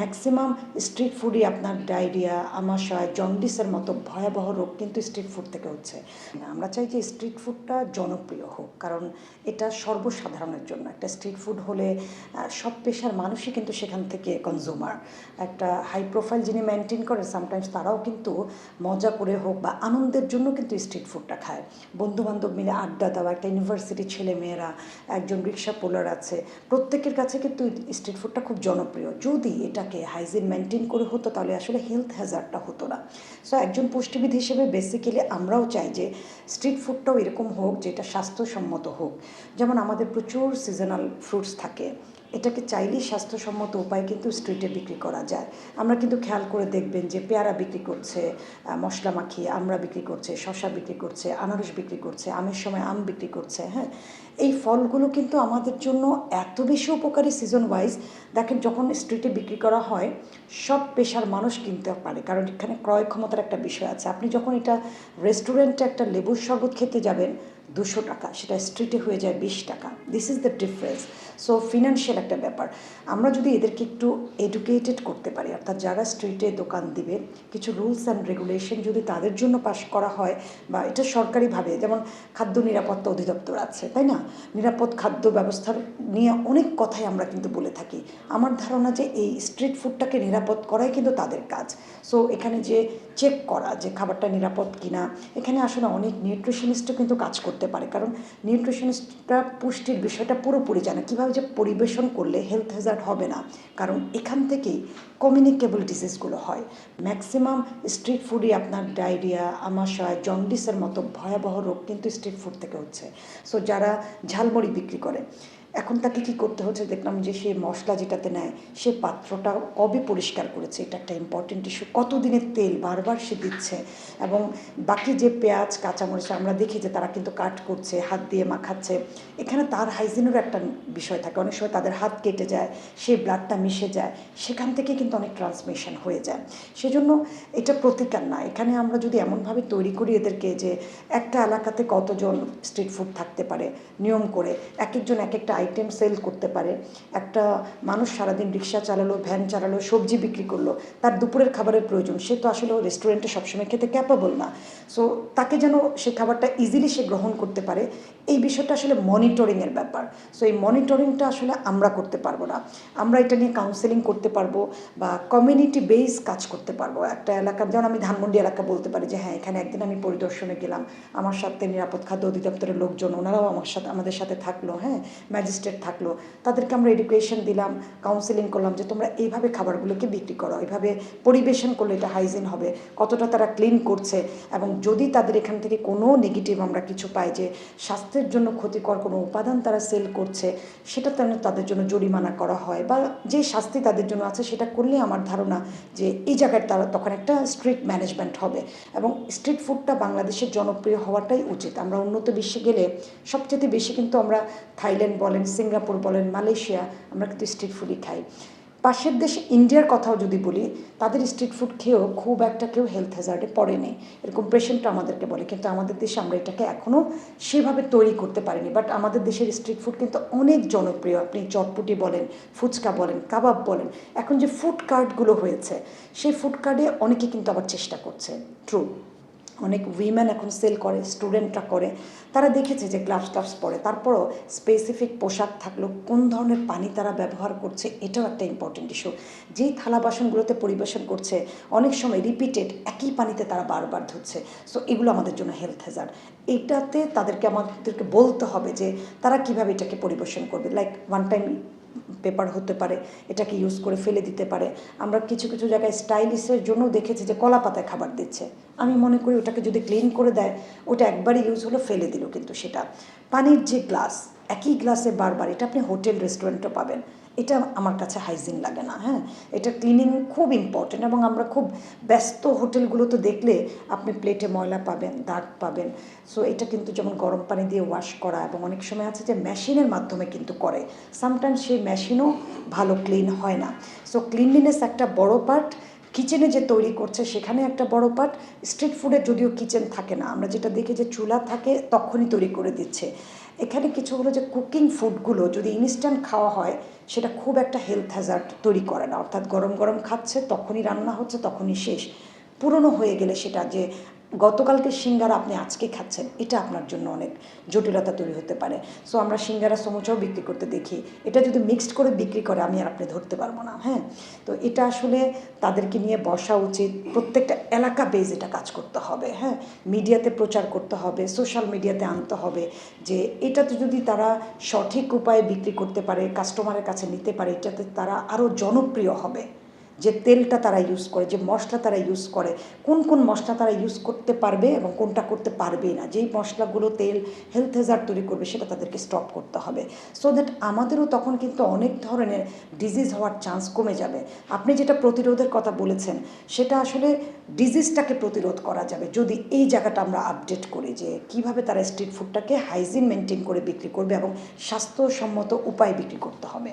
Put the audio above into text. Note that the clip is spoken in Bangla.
ম্যাক্সিমাম স্ট্রিট ফুডই আপনার ডায়রিয়া, আমাশয়, জন্ডিসের মতো ভয়াবহ রোগ কিন্তু স্ট্রিট ফুড থেকে হচ্ছে। আমরা চাই যে স্ট্রিট ফুডটা জনপ্রিয় হোক, কারণ এটা সর্বসাধারণের জন্য। একটা স্ট্রিট ফুড হলে সব পেশার মানুষই কিন্তু সেখান থেকে কনজিউমার একটা হাই প্রোফাইল যিনি মেনটেন করে সামটাইমস তারাও কিন্তু মজা করে হোক বা আনন্দের জন্য কিন্তু স্ট্রিট ফুডটা খায়। বন্ধু বান্ধব মিলে আড্ডা দেওয়া, একটা ইউনিভার্সিটি ছেলে মেয়েরা একজন রিক্সা পোলার আছে, প্রত্যেকের কাছে কিন্তু স্ট্রিট ফুডটা খুব জনপ্রিয়। যদি এটাকে হাইজিন মেনটেন করে হতো, তাহলে আসলে হেলথ হ্যাজার্ডটা হতো না। সো একজন পুষ্টিবিদ হিসেবে বেসিক্যালি আমরাও চাই যে স্ট্রিট ফুডটাও এরকম হোক, যেটা স্বাস্থ্যসম্মত হোক। যেমন আমাদের প্রচুর সিজনাল ফ্রুটস থাকে। এটাকে চাইলেই স্বাস্থ্যসম্মত উপায় কিন্তু স্ট্রিটে বিক্রি করা যায়। আমরা কিন্তু খেয়াল করে দেখবেন যে পেয়ারা বিক্রি করছে মশলা মাখিয়ে, আমরা বিক্রি করছে শশা বিক্রি করছে, আনারস বিক্রি করছে, আমের সময় আম বিক্রি করছে হ্যাঁ? এই ফলগুলো কিন্তু আমাদের জন্য এত বেশি উপকারী সিজন ওয়াইজ দেখেন, যখন স্ট্রিটে বিক্রি করা হয়, সব পেশার মানুষ কিনতে পারে। কারণ এখানে ক্রয় ক্ষমতার একটা বিষয় আছে। আপনি যখন এটা রেস্টুরেন্টে একটা লেবুর শরবত খেতে যাবেন, দুশো টাকা। সেটা স্ট্রিটে হয়ে যায় বিশ টাকা। This is the difference so financial একটা ব্যাপার। আমরা যদি এদেরকে একটু এডুকেটেড করতে পারি, অর্থাৎ যারা স্ট্রিটে দোকান দিবে, কিছু রুলস অ্যান্ড রেগুলেশন যদি তাদের জন্য পাশ করা হয়, বা এটা সরকারিভাবে, যেমন খাদ্য নিরাপত্তা অধিদপ্তর আছে, তাই না? নিরাপদ খাদ্য ব্যবস্থার নিয়ে অনেক কথাই আমরা কিন্তু বলে থাকি। আমার ধারণা যে এই স্ট্রিট ফুডটাকে নিরাপদ করাই কিন্তু তাদের কাজ। সো এখানে যে চেক করা যে খাবারটা নিরাপদ কিনা, এখানে আসলে অনেক নিউট্রিশনিস্টও কিন্তু কাজ করতে পারে। কারণ নিউট্রিশনিস্টরা পুষ্টির বিষয়টা পুরোপুরি জানে। কীভাবে যে পরিবেশন করলে হেলথ হ্যাজার্ড হবে না? কারণ এখান থেকেই কমিউনিকেবল ডিজিজগুলো হয়। ম্যাক্সিমাম স্ট্রিট ফুডই আপনার ডায়রিয়া আমাশয় জন্ডিসের মতো ভয়াবহ রোগ কিন্তু স্ট্রিট ফুড থেকে হচ্ছে। সো যারা ঝালমুড়ি বিক্রি করে। এখন তাকে কি করতে হচ্ছে? দেখলাম যে সে মশলা যেটাতে নেয়, সে পাত্রটা কবে পরিষ্কার করেছে? এটা একটা ইম্পর্টেন্ট ইস্যু কতদিনের তেল বারবার সে দিচ্ছে? এবং বাকি যে পেঁয়াজ, কাঁচামরিচ, আমরা দেখি যে তারা কিন্তু কাট করছে, হাত দিয়ে মাখাচ্ছে। এখানে তার হাইজিনেরও একটা বিষয় থাকে। অনেক সময় তাদের হাত কেটে যায় সেই ব্লাডটা মিশে যায়। সেখান থেকে কিন্তু অনেক ট্রান্সমিশন হয়ে যায়। সেজন্য এটা প্রতিকার না। এখানে আমরা যদি এমনভাবে তৈরি করি এদেরকে যে একটা এলাকাতে কতজন স্ট্রিট ফুড থাকতে পারে, নিয়ম করে, এক একজন এক একটা আইটেম সেল করতে পারে। একটা মানুষ সারাদিন রিক্সা চালালো, ভ্যান চালালো, সবজি বিক্রি করল, তার দুপুরের খাবারের প্রয়োজন। সে তো আসলে রেস্টুরেন্টে সবসময় খেতে ক্যাপাবল না। সো তাকে যেন সে খাবারটা ইজিলি সে গ্রহণ করতে পারে, এই বিষয়টা আসলে মনিটরিংয়ের ব্যাপার। সো এই মনিটরিংটা আসলে আমরা করতে পারব না। আমরা এটা নিয়ে কাউন্সেলিং করতে পারব বা কমিউনিটি বেস কাজ করতে পারব। একটা এলাকা, যেমন আমি ধানমন্ডি এলাকা বলতে পারি যে হ্যাঁ এখানে একদিন আমি পরিদর্শনে গেলাম। আমার সাথে নিরাপদ খাদ্য অধিদপ্তরের লোকজন, ওনারাও আমার সাথে, আমাদের সাথে থাকল। হ্যাঁ ম্যাজিস্ট্রেট থাকল, তাদেরকে আমরা এডুকেশন দিলাম কাউন্সেলিং করলাম যে তোমরা এইভাবে খাবারগুলোকে বিক্রি করো, এইভাবে পরিবেশন করলে এটা হাইজিন হবে, কতটা তারা ক্লিন করছে এবং যদি তাদের এখান থেকে কোনো নেগেটিভ আমরা কিছু পাই যে স্বাস্থ্যের জন্য ক্ষতিকর কোনো উপাদান তারা সেল করছে, সেটা তেন তাদের জন্য জরিমানা করা হয় বা যে শাস্তি তাদের জন্য আছে সেটা করলে আমার ধারণা যে এই জায়গায় তারা তখন একটা স্ট্রিট ম্যানেজমেন্ট হবে এবং স্ট্রিট ফুডটা বাংলাদেশের জনপ্রিয় হওয়াটাই উচিত। আমরা উন্নত বিশ্বে গেলে সবচেয়ে বেশি কিন্তু আমরা থাইল্যান্ড বলেন সিঙ্গাপুর বলেন, মালয়েশিয়া, আমরা কিন্তু স্ট্রিট ফুডই খাই। পাশের দেশ ইন্ডিয়ার কথাও যদি বলি, তাদের স্ট্রিট ফুড খেয়েও খুব একটা কেউ হেলথ হ্যাজার্ডে পড়েনি। এরকম পেশেন্ট আমাদেরকে বলে, কিন্তু আমাদের দেশে আমরা এটাকে এখনও সেভাবে তৈরি করতে পারিনি। বাট আমাদের দেশের স্ট্রিট ফুড কিন্তু অনেক জনপ্রিয়। আপনি চটপুটি বলেন, ফুচকা বলেন, কাবাব বলেন, এখন যে ফুড কার্টগুলো হয়েছে, সেই ফুড কার্টে অনেকে কিন্তু আবার চেষ্টা করছে। ট্রু অনেক উইমেন এখন সেল করে স্টুডেন্টরা করে। তারা দেখেছে যে গ্লাভস টাভস পরে। তারপরও স্পেসিফিক পোশাক থাকল, কোন ধরনের পানি তারা ব্যবহার করছে, এটাও একটা ইম্পর্টেন্ট ইস্যু যেই থালা বাসনগুলোতে পরিবেশন করছে, অনেক সময় রিপিটেড একই পানিতে তারা বারবার ধুচ্ছে। সো এগুলো আমাদের জন্য হেলথ হ্যাজার্ড এটাতে তাদেরকে আমাদেরকে বলতে হবে যে তারা কীভাবে এটাকে পরিবেশন করবে। লাইক ওয়ান টাইম পেপার হতে পারে, এটাকে ইউজ করে ফেলে দিতে পারে। আমরা কিছু কিছু জায়গায় স্টাইলিশের জন্য দেখেছি যে কলা পাতায় খাবার দিচ্ছে। আমি মনে করি ওটাকে যদি ক্লিন করে দেয়, ওটা একবারই ইউজ হলো, ফেলে দিল কিন্তু সেটা। পানির যে গ্লাস একই গ্লাসে বারবার, এটা আপনি হোটেল রেস্টুরেন্টও পাবেন। এটা আমার কাছে হাইজিন লাগে না হ্যাঁ? এটা ক্লিনিং খুব ইম্পর্টেন্ট এবং আমরা খুব ব্যস্ত হোটেলগুলো তো দেখলে আপনি প্লেটে ময়লা পাবেন, দাগ পাবেন। সো এটা কিন্তু যেমন গরম পানি দিয়ে ওয়াশ করা এবং অনেক সময় আছে যে মেশিনের মাধ্যমে কিন্তু করে। সামটাইমস সেই মেশিনও ভালো ক্লিন হয় না। সো ক্লিনলিনেস একটা বড় পার্ট কিচেনে যে তৈরি করছে, সেখানে একটা বড় পার্ট স্ট্রিট ফুডে যদিও কিচেন থাকে না। আমরা যেটা দেখি যে চুলা থাকে, তখনই তৈরি করে দিচ্ছে। এখানে কিছু হলো যে কুকিং ফুডগুলো যদি ইনস্ট্যান্ট খাওয়া হয়, সেটা খুব একটা হেলথ হ্যাজার্ড তৈরি করে না। অর্থাৎ গরম গরম খাচ্ছে, তখনই রান্না হচ্ছে, তখনই শেষ। পুরনো হয়ে গেলে সেটা যে গতকালকে সিঙ্গারা আপনি আজকে খাচ্ছেন, এটা আপনার জন্য অনেক জটিলতা তৈরি হতে পারে। সো আমরা সিঙ্গারা সমুচাও বিক্রি করতে দেখি। এটা যদি মিক্সড করে বিক্রি করে, আমি আর আপনি ধরতে পারব না হ্যাঁ? তো এটা আসলে তাদেরকে নিয়ে বসা উচিত। প্রত্যেকটা এলাকা বেজ এটা কাজ করতে হবে হ্যাঁ? মিডিয়াতে প্রচার করতে হবে সোশ্যাল মিডিয়াতে আনতে হবে যে এটাতে যদি তারা সঠিক উপায়ে বিক্রি করতে পারে কাস্টমারের কাছে নিতে পারে, এটাতে তারা আরও জনপ্রিয় হবে। যে তেলটা তারা ইউজ করে, যে মশলা তারা ইউজ করে, কোন কোন মশলা তারা ইউজ করতে পারবে এবং কোনটা করতে পারবে না। যেই মশলাগুলো তেল হেলথ হেজার তৈরি করবে সেটা তাদেরকে স্টপ করতে হবে। সো দ্যাট আমাদেরও তখন কিন্তু অনেক ধরনের ডিজিজ হওয়ার চান্স কমে যাবে। আপনি যেটা প্রতিরোধের কথা বলেছেন, সেটা আসলে ডিজিজটাকে প্রতিরোধ করা যাবে। যদি এই জায়গাটা আমরা আপডেট করি যে কীভাবে তারা স্ট্রিট ফুডটাকে হাইজিন মেনটেন করে বিক্রি করবে এবং স্বাস্থ্যসম্মত উপায়ে বিক্রি করতে হবে।